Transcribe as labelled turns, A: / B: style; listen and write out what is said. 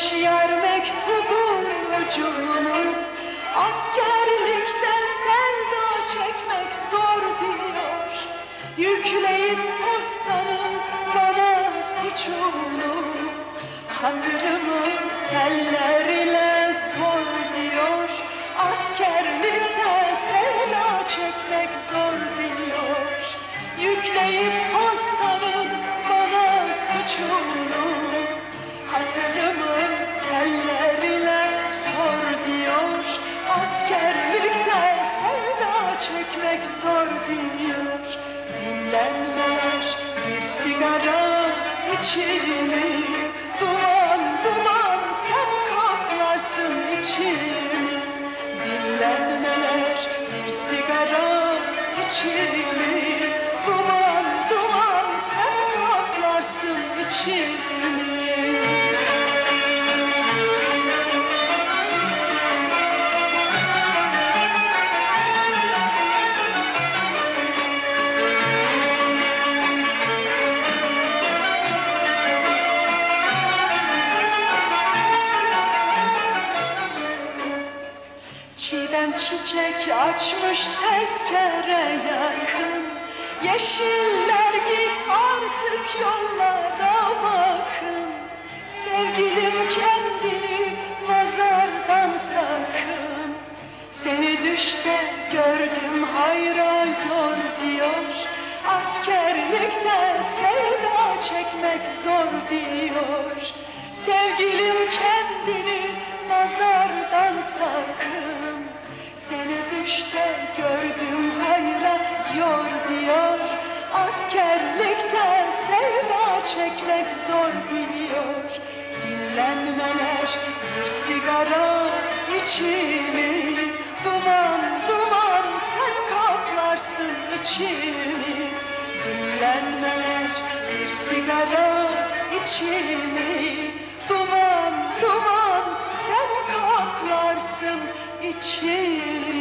A: Açmış yar mektubun ucunu Askerlikte sevda çekmek zor diyor. Yükleyip postanın bana suçunu Hatırımı teller ile sor diyor. Askerlikte çekmek zor diyor Dinlenmeler bir sigara içimi. Duman duman sen kaplarsın içimi. Dinlenmeler bir sigara içimi. Duman duman sen kaplarsın içimi Çiğdem çiçek açmış tezkere yakın. Yeşiller git artık yollara bakın. Sevgilim kendini nazardan sakın. Seni düşte gördüm hayra yor diyor. Askerlikte sevda çekmek zor diyor. Sevgilim kendini nazardan sakın. Seni düşte gördüm hayra yor diyor. Askerlikte sevda çekmek zor diyor Dinlenmeler bir sigara içimi. Duman duman sen kaplarsın içimi. Dinlenmeler bir sigara içimi. Duman duman sen kaplarsın içimi